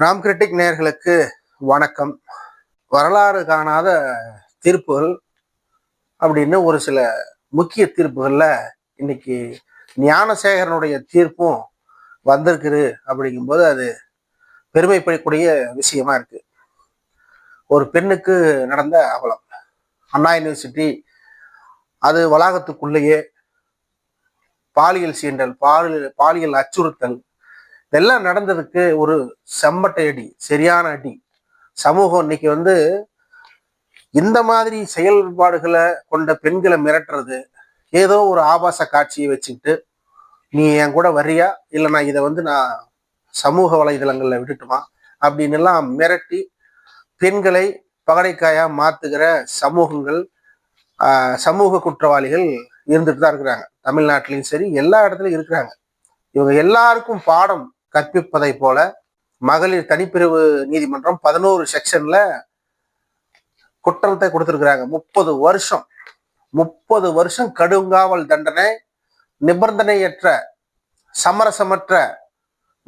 Ram critic நேர்களுக்கு வணக்கம். வரலாறு காணாத தீர்ப்புகள் அப்படின்னு ஒரு சில முக்கிய தீர்ப்புகளில் இன்னைக்கு ஞானசேகரனுடைய தீர்ப்பும் வந்திருக்குது அப்படிங்கும்போது அது பெருமைப்படக்கூடிய விஷயமா இருக்கு. ஒரு பெண்ணுக்கு நடந்த அவலம். அண்ணா யூனிவர்சிட்டி அது வளாகத்துக்குள்ளேயே பாலியல் சீண்டல் பாலியல் பாலியல் அச்சுறுத்தல் இதெல்லாம் நடந்ததுக்கு ஒரு செம்பட்டை அடி சரியான அடி. சமூகம் இன்னைக்கு வந்து இந்த மாதிரி செயல்பாடுகளை கொண்ட பெண்களை மிரட்டுறது ஏதோ ஒரு ஆபாச காட்சியை வச்சுக்கிட்டு நீ என் கூட வர்றியா? இல்லை நான் இதை வந்து நான் சமூக வலைதளங்களில் விட்டுட்டுமா? அப்படின்னு எல்லாம் மிரட்டி பெண்களை பகடைக்காயா மாத்துகிற சமூகங்கள் சமூக குற்றவாளிகள் இருந்துட்டு தான் இருக்கிறாங்க. தமிழ்நாட்டிலையும் சரி எல்லா இடத்துலையும் இருக்கிறாங்க. இவங்க எல்லாருக்கும் பாடம் கற்பிப்பதை போல மகளிர் தனிப்பிரிவு நீதிமன்றம் பதினோரு செக்ஷன்ல குற்றத்தை கொடுத்துருக்குறாங்க. முப்பது வருஷம் முப்பது வருஷம் கடுங்காவல் தண்டனை நிபந்தனையற்ற சமரசமற்ற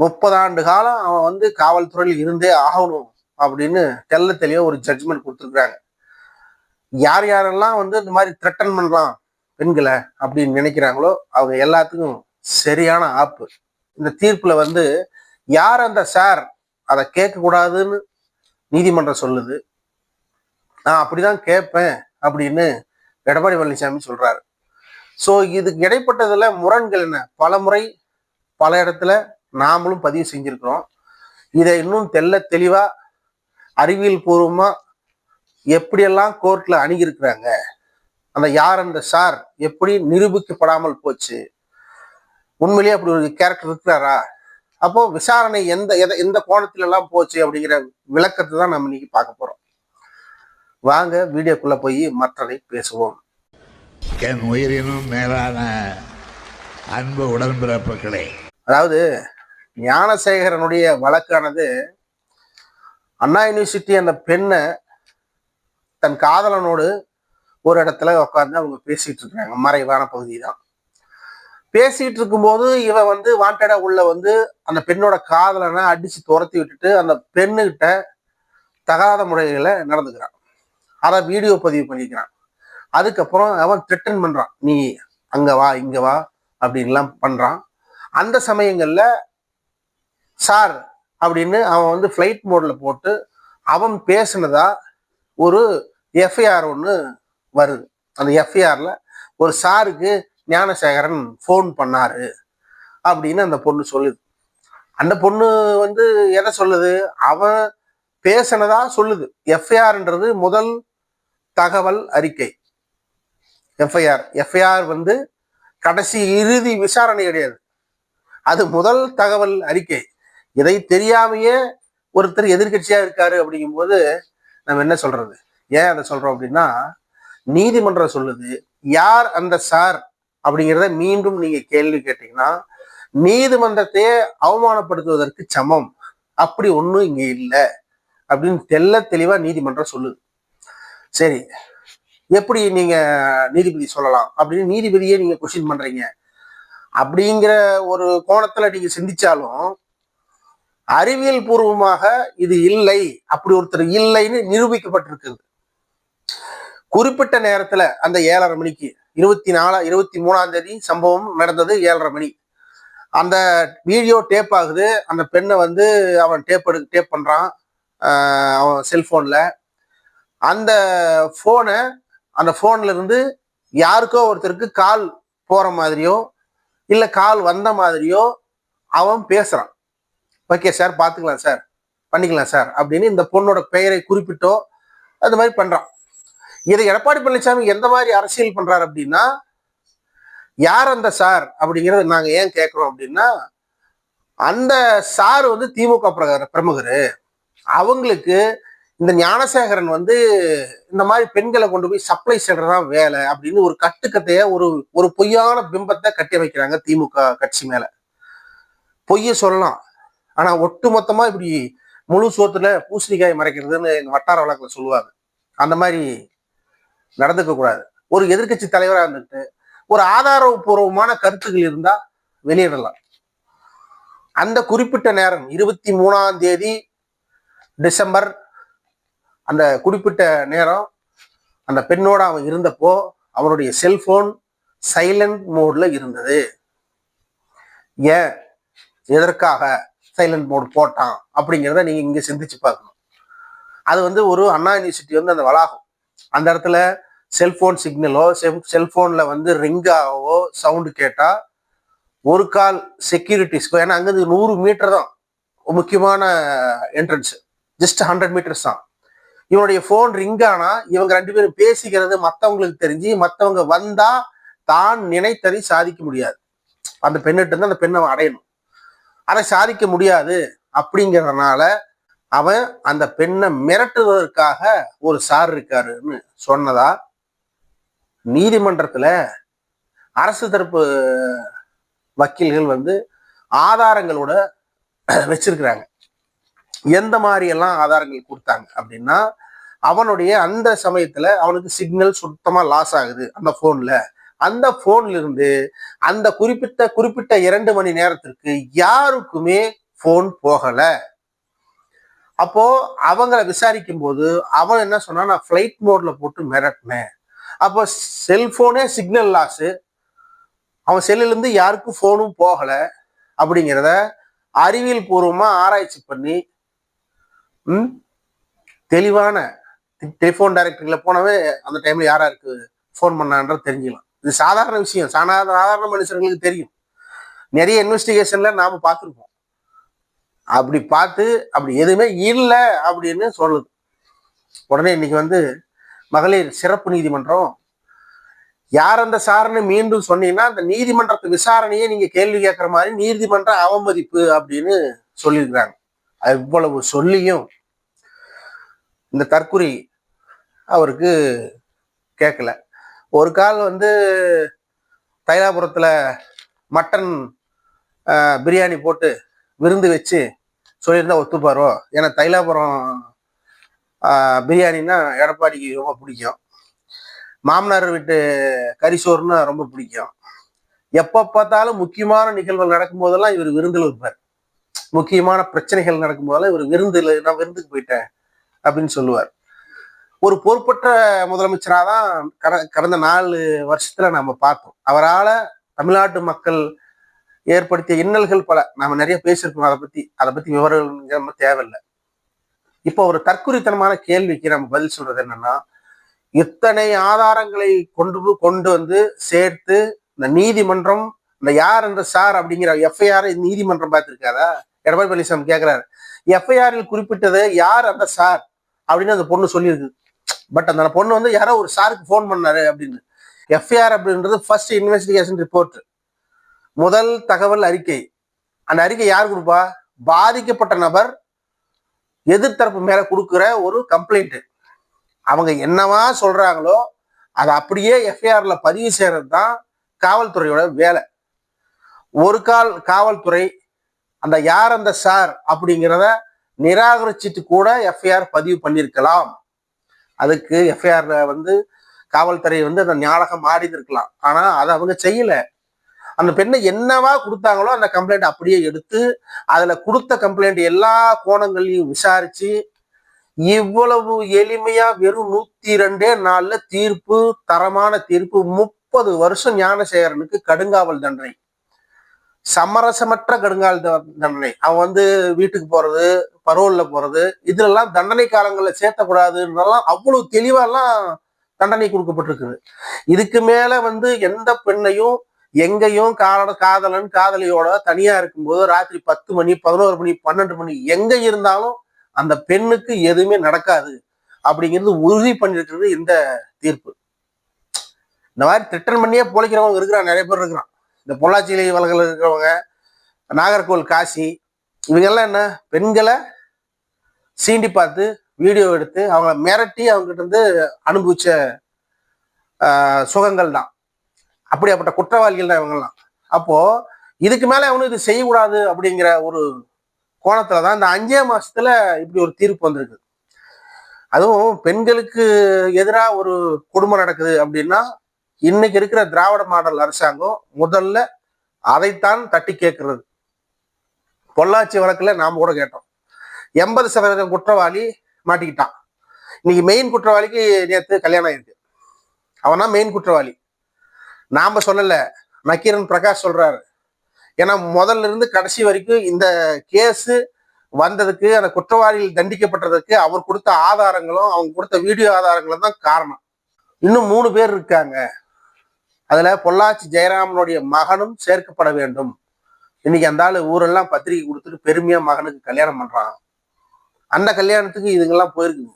முப்பது ஆண்டு காலம் அவன் வந்து காவல்துறையில் இருந்தே ஆகணும் அப்படின்னு தெல்ல தெளிவா ஒரு ஜட்ஜ்மெண்ட் கொடுத்துருக்குறாங்க. யார் யாரெல்லாம் வந்து இந்த மாதிரி த்ரெட்டன் பண்ணலாம் பெண்களை அப்படின்னு நினைக்கிறாங்களோ அவங்க எல்லாத்துக்கும் சரியான ஆப்பு. இந்த தீர்ப்புல வந்து யார் அந்த சார்? அதை கேட்கக்கூடாதுன்னு நீதிமன்றம் சொல்லுது. நான் அப்படிதான் கேட்பேன் அப்படின்னு எடப்பாடி பழனிசாமி சொல்றாரு. ஸோ இதுக்கு இடைப்பட்டதுல முரண்கள் என்ன? பல முறை பல இடத்துல நாமளும் பதிவு செஞ்சிருக்கிறோம். இதை இன்னும் தெள்ள தெளிவா அறிவியல் பூர்வமா எப்படியெல்லாம் கோர்ட்ல அணுகியிருக்கிறாங்க? அந்த யார் அந்த சார்? எப்படி நிரூபிக்கப்படாமல் போச்சு? உண்மையிலேயே அப்படி ஒரு கேரக்டர் இருக்கிறாரா? அப்போ விசாரணை எந்த எத எந்த கோணத்துல எல்லாம் போச்சு அப்படிங்கிற விளக்கத்தை தான் நம்ம இன்னைக்கு பார்க்க போறோம். வாங்க வீடியோக்குள்ள போய் மற்றதை பேசுவோம். என் உயிரினும் மேலான அன்பு உடன்பிறப்புகளே. அதாவது ஞானசேகரனுடைய வழக்கானது அண்ணா யூனிவர்சிட்டி அந்த பெண்ணை தன் காதலனோடு ஒரு இடத்துல உட்காந்து அவங்க பேசிட்டு இருக்காங்க மறைவான பகுதி தான் பேசிட்டு இருக்கும்போது இவன் வந்து வாண்டடா உள்ள வந்து அந்த பெண்ணோட காதலனை அடிச்சு துரத்தி விட்டுட்டு அந்த பெண்ணுகிட்ட தகாத முறைகளை நடந்துக்கிறான். அதை வீடியோ பதிவு பண்ணிக்கிறான். அதுக்கப்புறம் அவன் த்ரெட்டன் பண்றான். நீ அங்க வா இங்க வா அப்படின்லாம் பண்றான். அந்த சமயங்கள்ல சார் அப்படின்னு அவன் வந்து ஃப்ளைட் மோட்ல போட்டு அவன் பேசுனதா ஒரு எஃப்ஐஆர் ஒன்று வருது. அந்த எஃப்ஐஆர்ல ஒரு சாருக்கு ஞானசேகரன் ஃபோன் பண்ணாரு அப்படின்னு அந்த பொண்ணு சொல்லுது. அந்த பொண்ணு வந்து எதை சொல்லுது? அவன் பேசினதா சொல்லுது. எஃப்ஐஆர்ன்றது முதல் தகவல் அறிக்கை. எஃப்ஐஆர். எஃப்ஐஆர் வந்து கடைசி இறுதி விசாரணை கிடையாது. அது முதல் தகவல் அறிக்கை. இதை தெரியாமையே ஒருத்தர் எதிர்க்கட்சியா இருக்காரு அப்படிங்கும்போது நம்ம என்ன சொல்றது? ஏன் அதை சொல்றோம் அப்படின்னா நீதிமன்றம் சொல்லுது யார் அந்த சார்? அப்படிங்கிறத மீண்டும் நீங்க கேள்வி கேட்டீங்கன்னா நீதிமன்றத்தையே அவமானப்படுத்துவதற்கு சமம். அப்படி ஒன்றும் இங்க இல்லை அப்படின்னு தெல்ல தெளிவா நீதிமன்றம் சொல்லுது. சரி எப்படி நீங்க நீதிபதி சொல்லலாம்? அப்படின்னு நீதிபதியே நீங்க கொஸ்டின் பண்றீங்க. அப்படிங்கிற ஒரு கோணத்துல நீங்க சிந்திச்சாலும் அறிவியல் பூர்வமாக இது இல்லை. அப்படி ஒருத்தர் இல்லைன்னு நிரூபிக்கப்பட்டிருக்குது குறிப்பிட்ட நேரத்துல அந்த ஏழரை மணிக்கு இருபத்தி நாலா இருபத்தி மூணாம் தேதி சம்பவம் நடந்தது ஏழரை மணி. அந்த வீடியோ டேப் ஆகுது. அந்த பெண்ணை வந்து அவன் டேப் எடு டேப் பண்ணுறான் அவன் செல்ஃபோனில் அந்த ஃபோனை அந்த ஃபோன்லேருந்து யாருக்கோ ஒருத்தருக்கு கால் போகிற மாதிரியோ இல்லை கால் வந்த மாதிரியோ அவன் பேசுகிறான் ஓகே சார் பார்த்துக்கலாம் சார். பண்ணிக்கலாம் சார் அப்படின்னு இந்த பொண்ணோட பெயரை குறிப்பிட்டோ அது மாதிரி பண்ணுறான் இதை எடப்பாடி பழனிசாமி எந்த மாதிரி அரசியல் பண்றாரு அப்படின்னா யார் அந்த சார் அப்படிங்கிறத நாங்க ஏன் கேட்கிறோம் அப்படின்னா அந்த சார் வந்து திமுக பிரமுகர். அவங்களுக்கு இந்த ஞானசேகரன் வந்து இந்த மாதிரி பெண்களை கொண்டு போய் சப்ளை செய்யறதுதான் வேலை அப்படின்னு ஒரு கட்டுக்கத்தைய ஒரு ஒரு பொய்யான பிம்பத்தை கட்டி வைக்கிறாங்க திமுக கட்சி மேல. பொய்ய சொல்லலாம். ஆனா ஒட்டு மொத்தமா இப்படி முழு சோத்துல பூசணிக்காய் மறைக்கிறதுன்னு எங்க வட்டார வழக்குல சொல்லுவாங்க. அந்த மாதிரி நடந்துக்க கூடாது. ஒரு எதிர்க்கட்சி தலைவரா இருந்துட்டு ஒரு ஆதாரபூர்வமான கருத்துக்கள் இருந்தா வெளியிடலாம். அந்த குறிப்பிட்ட நேரம் இருபத்தி மூணாம் தேதி டிசம்பர் அந்த குறிப்பிட்ட நேரம் அந்த பெண்ணோட அவன் இருந்தப்போ அவனுடைய செல்போன் சைலண்ட் மோட்ல இருந்தது. ஏன்? எதற்காக சைலண்ட் மோட் போட்டான்? அப்படிங்கிறத நீங்க இங்க சிந்திச்சு பார்க்கணும். அது வந்து ஒரு அண்ணா யூனிவர்சிட்டி வந்து அந்த வளாகம். அந்த இடத்துல செல்போன் சிக்னலோ செல்போன்ல வந்து ரிங்காவோ சவுண்டு கேட்டா ஒரு கால் செக்யூரிட்டிஸ்க்கோ ஏன்னா அங்கேருந்து நூறு மீட்டர் தான் முக்கியமான என்ட்ரன்ஸ் ஜஸ்ட் ஹண்ட்ரட் மீட்டர்ஸ் தான். இவனுடைய ஃபோன் ரிங் ஆனா இவங்க ரெண்டு பேரும் பேசிக்கிறது மற்றவங்களுக்கு தெரிஞ்சு மற்றவங்க வந்தா தான் நினைத்ததை சாதிக்க முடியாது. அந்த பெண்ணிட்ட இருந்து அந்த பெண்ணை அடையணும். அதை சாதிக்க முடியாது அப்படிங்கிறதுனால அவன் அந்த பெண்ணை மிரட்டுவதற்காக ஒரு சார் இருக்காருன்னு சொன்னதா? நீதிமன்றத்துல அரசு தரப்பு வக்கீல்கள் வந்து ஆதாரங்களோட வச்சிருக்கிறாங்க. எந்த மாதிரி எல்லாம் ஆதாரங்கள் கொடுத்தாங்க அப்படின்னா அவனுடைய அந்த சமயத்துல அவனுக்கு சிக்னல் சுத்தமா லாஸ் ஆகுது அந்த போன்ல அந்த போன்ல இருந்து அந்த குறிப்பிட்ட குறிப்பிட்ட இரண்டு மணி நேரத்திற்கு யாருக்குமே போன் போகல. அப்போ அவங்கள விசாரிக்கும் போது அவன் என்ன சொன்னா நான் ஃபிளைட் மோட்ல போட்டு மிரட்டினேன். அப்போ செல்போனே சிக்னல் லாஸ் அவன் செல்லுல இருந்து யாருக்கும் போனும் போகல அப்படிங்கிறத அறிவியல் பூர்வமா ஆராய்ச்சி பண்ணி ம், தெளிவான டெலிஃபோன் டைரக்டரியில் போனவே அந்த டைம்ல யாரா இருக்கு ஃபோன் பண்ணான்றது தெரிஞ்சுக்கலாம். இது சாதாரண விஷயம். சாதாரண சாதாரண தெரியும். நிறைய இன்வெஸ்டிகேஷன்ல நாம பார்த்துருப்போம். அப்படி பார்த்து அப்படி எதுவுமே இல்லை அப்படின்னு சொல்லுது. உடனே இன்னைக்கு வந்து மகளிர் சிறப்பு நீதிமன்றம் யார் அந்த சாரன்னு மீண்டும் சொன்னீங்கன்னா அந்த நீதிமன்றத்து விசாரணையே நீங்க கேள்வி கேட்குற மாதிரி நீதிமன்ற அவமதிப்பு அப்படின்னு சொல்லியிருக்கிறாங்க. இவ்வளவு சொல்லியும் இந்த தற்குறி அவருக்கு கேட்கல. ஒரு கால் வந்து தைலாபுரத்தில் மட்டன் பிரியாணி போட்டு விருந்து வச்சு சொல்லியிருந்தா ஒத்துப்பாரோ ஏன்னா தைலாபுரம் ஆஹ், பிரியாணின்னா எடப்பாடிக்கு ரொம்ப பிடிக்கும். மாமனார் வீட்டு கரிசோர்னா ரொம்ப பிடிக்கும். எப்போ பார்த்தாலும் முக்கியமான நிகழ்வுகள் நடக்கும்போதெல்லாம் இவர் விருந்தில் இருப்பார். முக்கியமான பிரச்சனைகள் நடக்கும்போதெல்லாம் இவர் விருந்தில் நான் விருந்துக்கு போயிட்டேன் அப்படின்னு சொல்லுவார். ஒரு பொறுப்பற்ற முதலமைச்சராக தான் கட- கடந்த நாலு வருஷத்துல நம்ம பார்த்தோம். அவரால் தமிழ்நாட்டு மக்கள் ஏற்படுத்திய இன்னல்கள் பல. நாம நிறைய பேசியிருக்கோம். அதை பத்தி அதை பத்தி விவரங்கள் நம்ம தேவையில்லை. இப்போ ஒரு தற்குறித்தனமான கேள்விக்கு நம்ம பதில் சொல்றது என்னன்னா இத்தனை ஆதாரங்களை கொண்டு கொண்டு வந்து சேர்த்து இந்த நீதிமன்றம் இந்த யார் என்ற சார் அப்படிங்கிற எஃப்ஐஆர் நீதிமன்றம் பார்த்திருக்காதா எடப்பாடி பழனிசாமி கேட்கிறாரு எஃப்ஐஆரில் குறிப்பிட்டது யார் அந்த சார் அப்படின்னு அந்த பொண்ணு சொல்லியிருக்கு. பட் அந்த பொண்ணு வந்து யாரோ ஒரு சாருக்கு ஃபோன் பண்ணாரு அப்படின்னு. எஃப்ஐஆர் அப்படின்றது ஃபர்ஸ்ட் இன்வெஸ்டிகேஷன் ரிப்போர்ட் முதல் தகவல் அறிக்கை. அந்த அறிக்கை யார் கொடுப்பா? பாதிக்கப்பட்ட நபர் எதிர்த்தரப்பு மேல கொடுக்குற ஒரு கம்ப்ளைண்ட் அவங்க என்னவா சொல்றாங்களோ அதை அப்படியே எஃப்ஐஆர்ல பதிவு செய்யறது தான் காவல்துறையோட வேலை. ஒரு கால் காவல்துறை அந்த யார் அந்த சார் அப்படிங்கிறத நிராகரிச்சிட்டு கூட எஃப்ஐஆர் பதிவு பண்ணியிருக்கலாம். அதுக்கு எஃப்ஐஆர்ல வந்து காவல்துறை வந்து அந்த ஞாபகம் மாறி இருக்கலாம் ஆனா அதை அவங்க செய்யலை. அந்த பெண்ணை என்னவா கொடுத்தாங்களோ அந்த கம்ப்ளைண்ட் அப்படியே எடுத்து அதுல கொடுத்த கம்ப்ளைண்ட் எல்லா கோணங்களையும் விசாரிச்சு இவ்வளவு எளிமையா வெறும் நூத்தி ரெண்டே நாள்ல தீர்ப்பு தரமான தீர்ப்பு முப்பது வருஷம் ஞானசேகரனுக்கு கடுங்காவல் தண்டனை. சமரசமற்ற கடுங்கால் தண்டனை. அவன் வந்து வீட்டுக்கு போறது பரோல்ல போறது இதுலெல்லாம் தண்டனை காலங்கள்ல சேர்த்தக்கூடாதுன்றெல்லாம் அவ்வளவு தெளிவாலாம் தண்டனை கொடுக்கப்பட்டிருக்குது. இதுக்கு மேல வந்து எந்த பெண்ணையும் எங்கேயும் கால காதலன் காதலியோட தனியா இருக்கும்போது ராத்திரி பத்து மணி பதினோரு மணி பன்னெண்டு மணி எங்க இருந்தாலும் அந்த பெண்ணுக்கு எதுவுமே நடக்காது அப்படிங்கிறது உறுதி பண்ணிருக்கிறது இந்த தீர்ப்பு. இந்த மாதிரி திட்டம் பண்ணியே பொழைக்கிறவங்க இருக்கிறான் நிறைய பேர் இருக்கிறான். இந்த பொள்ளாச்சி வழக்கில் இருக்கிறவங்க நாகர்கோவில் காசி இவங்கெல்லாம் என்ன? பெண்களை சீண்டி பார்த்து வீடியோ எடுத்து அவங்கள மிரட்டி அவங்ககிட்ட இருந்து அனுபவிச்ச சுகங்கள் தான் அப்படியாப்பட்ட குற்றவாளிகள் தான் இவங்கெல்லாம். அப்போ இதுக்கு மேல அவனு இது செய்யக்கூடாது அப்படிங்கிற ஒரு கோணத்துல தான் இந்த அஞ்சே மாசத்துல இப்படி ஒரு தீர்ப்பு வந்திருக்கு. அதுவும் பெண்களுக்கு எதிராக ஒரு கொடுமை நடக்குது அப்படின்னா இன்னைக்கு இருக்கிற திராவிட மாடல் அரசாங்கம் முதல்ல அதைத்தான் தட்டி கேட்கறது பொள்ளாச்சி வழக்குல நாம கூட கேட்டோம். எண்பது சதவீதம் குற்றவாளி மாட்டிக்கிட்டான். இன்னைக்கு மெயின் குற்றவாளிக்கு நேற்று கல்யாணம் ஆயிருக்கு. அவனா மெயின் குற்றவாளி. நாம சொல்லல. நக்கீரன் பிரகாஷ் சொல்றாரு. ஏன்னா முதல்ல இருந்து கடைசி வரைக்கும் இந்த கேஸ் வந்ததுக்கு அந்த குற்றவாளிகள் தண்டிக்கப்பட்டதுக்கு அவர் கொடுத்த ஆதாரங்களும் அவங்க கொடுத்த வீடியோ ஆதாரங்களும் தான் காரணம். இன்னும் மூணு பேர் இருக்காங்க. அதுல பொள்ளாச்சி ஜெயராமனுடைய மகனும் சேர்க்கப்பட வேண்டும். இன்னைக்கு அந்த ஆளு ஊரெல்லாம் பத்திரிக்கை கொடுத்துட்டு பெருமையா மகனுக்கு கல்யாணம் பண்றான். அந்த கல்யாணத்துக்கு இதுங்கெல்லாம் போயிருக்குங்க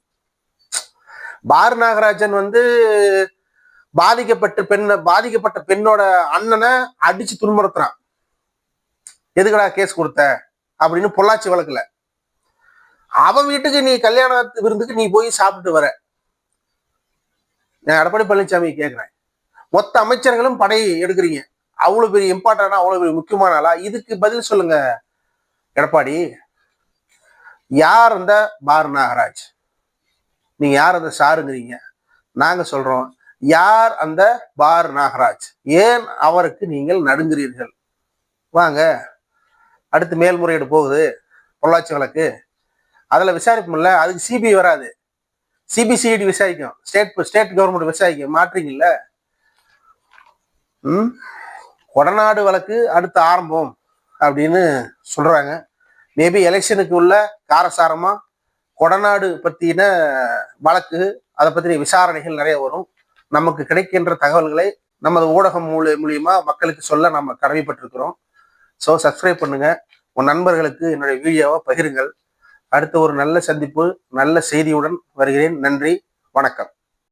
பார் நாகராஜன் வந்து பாதிக்கப்பட்ட பெண்ண பாதிக்கப்பட்ட பெண்ணோட அண்ணனை அடிச்சு துன்புறுத்துறான். எதுக்குடா கேஸ் கொடுத்த? அப்படின்னு பொள்ளாச்சி வழக்குல. அவன் வீட்டுக்கு நீ கல்யாண விருந்துக்கு நீ போய் சாப்பிட்டு வர. நான் எடப்பாடி பழனிசாமி கேட்கிறேன் மொத்த அமைச்சர்களும் படை எடுக்கிறீங்க. அவ்வளோ பெரிய இம்பார்ட்டன்டா அவ்வளோ பெரிய முக்கியமான ஆளா? இதுக்கு பதில் சொல்லுங்க எடப்பாடி. யார் அந்த பார் நாகராஜ்? நீங்க யார் அந்த சாருங்கிறீங்க? நாங்க சொல்றோம். யார் அந்த பார் நாகராஜ்? ஏன் அவருக்கு நீங்கள் நடுங்கிறீர்கள்? வாங்க அடுத்து மேல்முறையீடு போகுது பொள்ளாச்சி வழக்கு. அதில் விசாரிப்போம்ல அதுக்கு சிபிஐ வராது. சிபிசிஐடி விசாரிக்கும். ஸ்டேட் ஸ்டேட் கவர்மெண்ட் விசாரிக்கும் மாற்றீங்கல்ல ம்? கொடநாடு வழக்கு அடுத்து ஆரம்பம் அப்படின்னு சொல்கிறாங்க மேபி எலெக்ஷனுக்கு உள்ள காரசாரமாக கொடநாடு பற்றின வழக்கு அதை பற்றின விசாரணைகள் நிறைய வரும். நமக்கு கிடைக்கின்ற தகவல்களை நமது ஊடகம் மூல மூலியமா மக்களுக்கு சொல்ல நம்ம கடமைப்பட்டிருக்கிறோம். ஸோ சப்ஸ்கிரைப் பண்ணுங்க. உன் நண்பர்களுக்கு என்னுடைய வீடியோவை பகிருங்கள். அடுத்த ஒரு நல்ல சந்திப்பு நல்ல செய்தியுடன் வருகிறேன். நன்றி வணக்கம்.